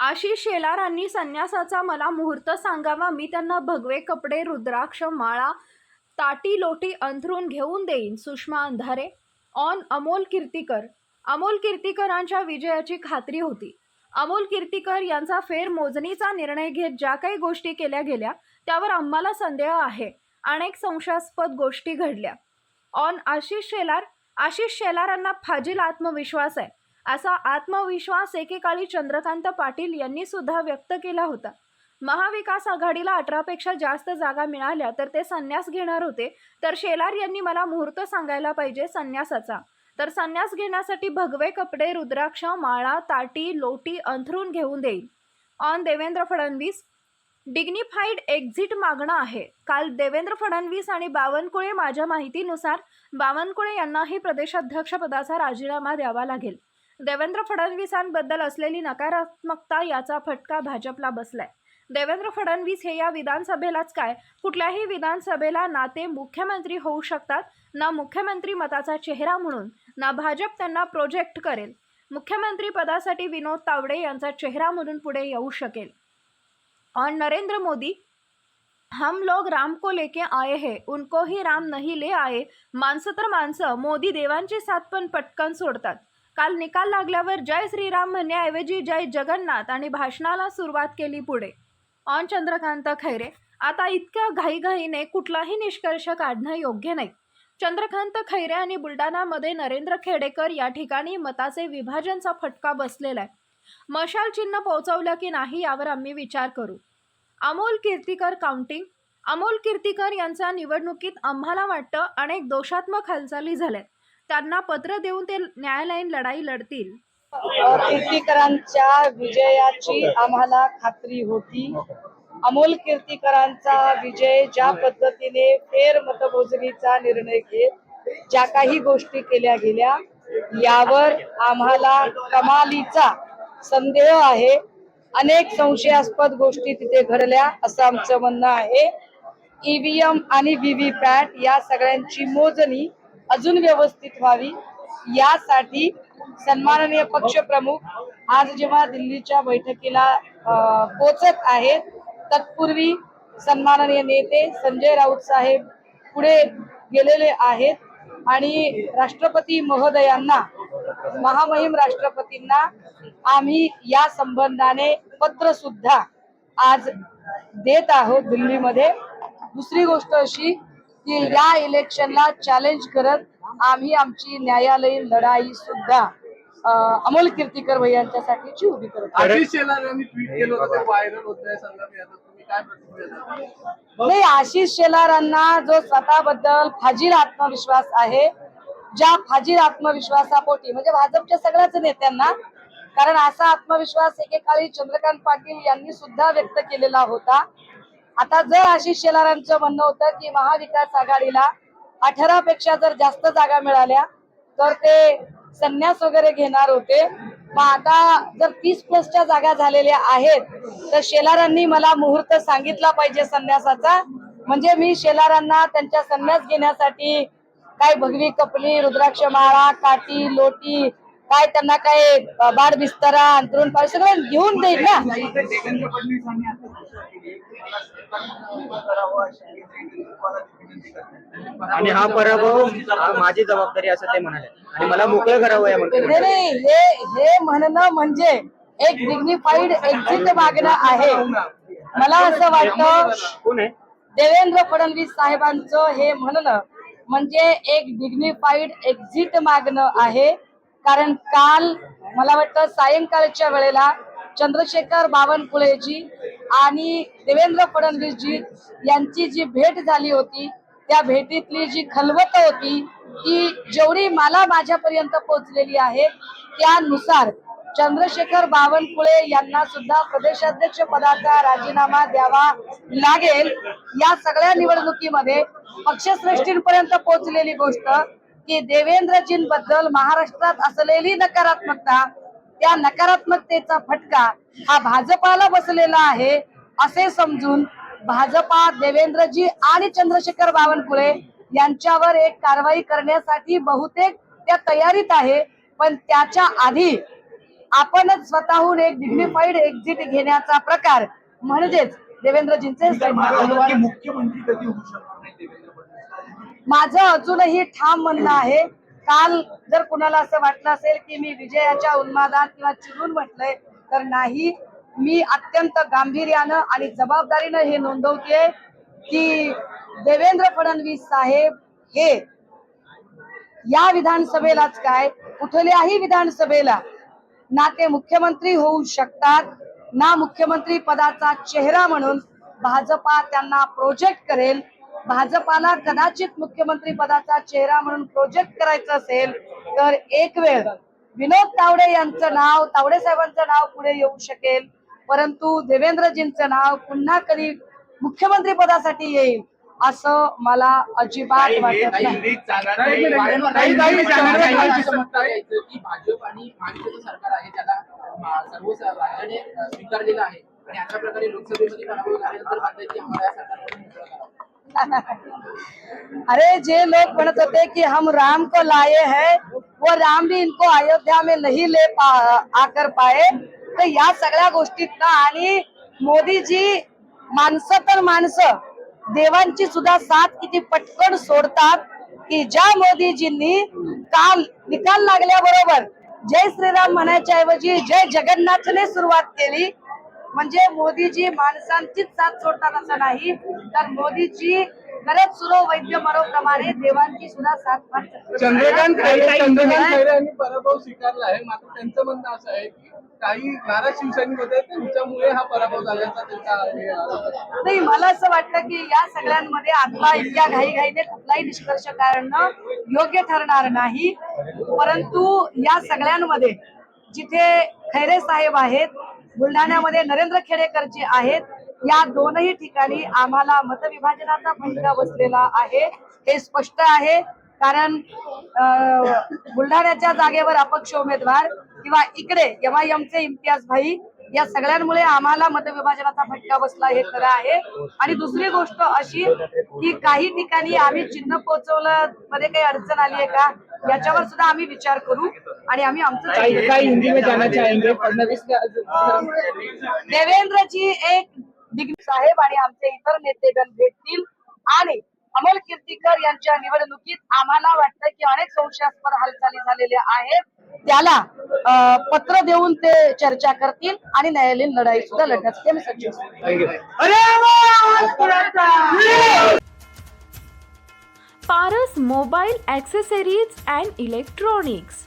आशिष शेलारांनी संन्यासाचा मला मुहूर्त सांगावा. मी त्यांना भगवे कपडे रुद्राक्ष माळा ताटी लोटी अंथरून घेऊन देईन. सुषमा अंधारे ऑन अमोल कीर्तीकर. अमोल कीर्तीकरांच्या विजयाची खात्री होती. अमोल कीर्तीकर यांचा फेर मोजणीचा निर्णय घेत ज्या काही गोष्टी केल्या गेल्या त्यावर आम्हाला संदेह आहे. अनेक संशयास्पद गोष्टी घडल्या. ऑन आशिष शेलार आशिष शेलारांना फाजील आत्मविश्वास आहे. असा आत्मविश्वास एकेकाळी चंद्रकांत पाटील यांनी सुद्धा व्यक्त केला होता. महाविकास आघाडीला अठरापेक्षा जास्त जागा मिळाल्या तर ते संन्यास घेणार होते. तर शेलार यांनी मला मुहूर्त सांगायला पाहिजे संन्यासाचा. तर संन्यास घेण्यासाठी भगवे कपडे रुद्राक्ष माळा ताटी लोटी अंथरून घेऊन देईल. On Devendra Fadnavis. Dignified exit मागणं आहे. काल देवेंद्र फडणवीस आणि बावनकुळे माझ्या माहितीनुसार बावनकुळे यांनाही प्रदेशाध्यक्षपदाचा राजीनामा द्यावा लागेल. देवेंद्र फडणवीसांबद्दल असलेली नकारात्मकता याचा फटका भाजपला बसलाय. देवेंद्र फडणवीस हे या विधानसभेलाच काय? कुठल्याही विधानसभेला ना ते मुख्यमंत्री होऊ शकतात ना मुख्यमंत्री मताचा चेहरा म्हणून ना भाजप त्यांना प्रोजेक्ट करेल. मुख्यमंत्री पदासाठी विनोद तावडे यांचा चेहरा म्हणून पुढे येऊ शकेल. और नरेंद्र मोदी हम लोग राम को लेके आए हैं उनको ही राम नहीं ले आए माणसं तर माणसं मोदी देवांची साथ पण पटकन सोडतात. काल निकाल लागल्यावर जय श्रीराम म्हणण्याऐवजी जय जगन्नाथ आणि भाषणाला सुरुवात केली पुढे. ऑन चंद्रकांत खैरे आता इतक्या घाईघाईने कुठलाही निष्कर्ष काढणं योग्य नाही. चंद्रकांत खैरे आणि बुलढाणामध्ये नरेंद्र खेडेकर या ठिकाणी मताचे विभाजनचा फटका बसलेला आहे. मशाल चिन्ह पोहोचवलं की नाही यावर आम्ही विचार करू. अमोल कीर्तीकर काउंटिंग अमोल कीर्तीकर यांच्या निवडणुकीत आम्हाला वाटतं अनेक दोषात्मक हालचाली झाल्या त्यांना पत्र देऊन ते न्यायालयीन लढाई लढतील. कीर्तीकरांच्या विजयाची आम्हाला खात्री होती. अमोल कीर्तीकरांचा विजय ज्या पद्धतीने फेर मतमोजणीचा निर्णय घेत ज्या काही गोष्टी केल्या गेल्या यावर आम्हाला कमालीचा संदेह आहे. अनेक संशयास्पद गोष्टी तिथे घडल्या असं आमचं म्हणणं आहे. ईव्हीएम आणि व्हीव्हीपॅट या सगळ्यांची मोजणी अजून व्यवस्थित व्हावी यासाठी सन्माननीय पक्षप्रमुख आज जेव्हा दिल्लीच्या बैठकीला पोचत आहेत तत्पूर्वी सन्माननीय नेते संजय राऊत साहेब पुढे गेलेले आहेत आणि राष्ट्रपती महोदयांना महामहिम राष्ट्रपतींना आम्ही या संबंधाने पत्र सुद्धा आज देत आहोत दिल्लीमध्ये. दुसरी गोष्ट अशी की या इलेक्शनला चॅलेंज करत आम्ही आमची न्यायालयीन लढाई सुद्धा अमोल कीर्तीकर भैयांच्यासाठीची उभी करत आहोत. आशिष शेलार यांनी ट्विट केलं होतं ते व्हायरल होत आहे संदर्भ याचा तुम्ही काय प्रतिक्रिया द्याल? नाही आशिष शेलारांना जो स्वतःबद्दल फाजील आत्मविश्वास आहे ज्या फाजील आत्मविश्वासापोटी म्हणजे भाजपच्या सगळ्याच नेत्यांना कारण असा आत्मविश्वास एकेकाळी चंद्रकांत पाटील यांनी सुद्धा व्यक्त केलेला होता आता जर आशिष शेलारांचं म्हणणं होतं की महाविकास आघाडीला अठरा पेक्षा जर जास्त जागा मिळाल्या तर ते संन्यास वगैरे घेणार होते. मग आता जर तीस प्लसच्या जागा झालेल्या आहेत तर शेलारांनी मला मुहूर्त सांगितला पाहिजे संन्यासाचा. म्हणजे मी शेलारांना त्यांच्या संन्यास घेण्यासाठी काय भगवी कपली रुद्राक्ष माळा काठी लोटी काय त्यांना काय बाड बिस्तरा अंतरुण पाय सगळं घेऊन देईल ना. आणि हा पराभव हा माझी जबाबदारी असं ते म्हणाले. आणि मला मोकळं करावं या नाही हे हे म्हणणं म्हणजे एक डिग्निफाईड एक्झिट मागणं आहे. मला असं वाटतं कोण आहे? देवेंद्र फडणवीस साहेबांचं हे म्हणणं म्हणजे एक डिग्निफाईड एक्झिट मागणं आहे. कारण काल मला वाटतं सायंकाळच्या वेळेला चंद्रशेखर बावनकुळेजी आणि देवेंद्र फडणवीसजी यांची जी भेट झाली होती त्या भेटीतली जी खलबत होती ती जेवढी मला माझ्यापर्यंत पोहोचलेली आहे त्यानुसार चंद्रशेखर बावनकुळे यांना सुद्धा प्रदेशाध्यक्ष पदाचा राजीनामा द्यावा लागेल. या सगळ्या निवडणुकीमध्ये पक्षश्रेष्ठींपर्यंत पोहोचलेली गोष्ट की देवेंद्रजींबद्दल महाराष्ट्रात असलेली नकारात्मकता त्या नकारात्मकतेचा फटका हा भाजपाला बसलेला आहे असे समजून भाजपा देवेंद्रजी आणि चंद्रशेखर बावनकुळे यांच्यावर एक कारवाई करण्यासाठी बहुतेक त्या तयारीत आहे पण त्याच्या आधी आपणच स्वतःहून एक डिग्निफाईड एक्झिट घेण्याचा प्रकार म्हणजेच देवेंद्रजींचे माझं अजूनही ठाम म्हणणं आहे काल जर कुणाला असं वाटलं असेल की मी विजयाच्या उन्मादात किंवा चिरून म्हटलंय तर नाही. मी अत्यंत गांभीर्यानं आणि जबाबदारीनं हे नोंदवते की देवेंद्र फडणवीस साहेब हे या विधानसभेलाच काय कुठल्याही विधानसभेला ना ते मुख्यमंत्री होऊ शकतात ना मुख्यमंत्री पदाचा चेहरा म्हणून भाजपा त्यांना प्रोजेक्ट करेल भाजपाला कदाचित मुख्यमंत्री पदाचा चेहरा म्हणून प्रोजेक्ट करायचं असेल तर एक वेळ विनोद तावडे यांचं नाव तावडे साहेबांचं नाव पुढे येऊ शकेल. परंतु देवेंद्रजींचं नाव पुन्हा कधी मुख्यमंत्री पदासाठी येईल असं मला अजिबात वाटत नाही की भाजप आणि महायुतीचं सरकार आहे त्याला सर्व राज्याने स्वीकारलेलं आहे. आणि अशा प्रकारे लोकसभेमध्ये अरे जे लोग म्हणत होते कि हम राम को लाए हैं वो राम भी इनको अयोध्या में नहीं ले पा आकर पाए। तर या सगळ्या गोष्टीत आणि मोदीजी माणसं तर माणसं देवांची सुद्धा साथ किती पटकन सोडतात की ज्या मोदीजींनी काल निकाल लागल्याबरोबर जय श्रीराम म्हणायच्या ऐवजी जय जगन्नाथने सुरुवात केली. म्हणजे मोदीजी माणसांचीच साथ सोडतात असं नाही. तर मोदीजी गरज सुरो वैद्य मरो प्रमाणे देवांची सुद्धा साथ चंद्रकांत खैरे चंद्रकांत खैरे यांनी पराभव स्वीकारला आहे. मात्र त्यांचं म्हणणं असं आहे की काही नाराज शिवसैनिक होते त्यांच्यामुळे हा पराभव झाल्याचा त्यांचा हे आरोप आहे. नाही मला असं वाटतं की या सगळ्यांमध्ये आता इतक्या घाईघाईने कुठलाही निष्कर्ष काढणं योग्य ठरणार नाही. परंतु या सगळ्यांमध्ये जिथे खैरे साहेब आहेत बुलढाण्यामध्ये नरेंद्र खेडेकरजी आहेत. या दोनही ठिकाणी आम्हाला मतविभाजनाचा फटका बसलेला आहे. हे स्पष्ट आहे. कारण बुलढाण्याच्या जागेवर अपक्ष उमेदवार किंवा इकडे एमआयएमचे इम्तियाज भाई या सगळ्यांमुळे आम्हाला मतविभाजनाचा फटका बसला हे खरं आहे. आणि दुसरी गोष्ट अशी की काही ठिकाणी आम्ही चिन्ह पोहोचवलं मध्ये काही अडचण आली आहे का? याच्यावर सुद्धा आम्ही विचार करू. आणि आम्ही आमचं चिन्ह- हिंदी में जाना चाहेंगे फडणवीस देवेंद्र जी एक दिग्ग साहेब आणि आमचे इतर नेतेगण भेटतील. आणि अमोल कीर्तीकर यांच्या निवडणुकीत आम्हाला वाटतं की अनेक संशयास्पद हालचाली झालेल्या आहेत. त्याला पत्र देऊन ते चर्चा करतील आणि न्यायालयीन लढाई सुद्धा लढण्यासाठी आम्ही सज्ज. Paras mobile accessories and electronics.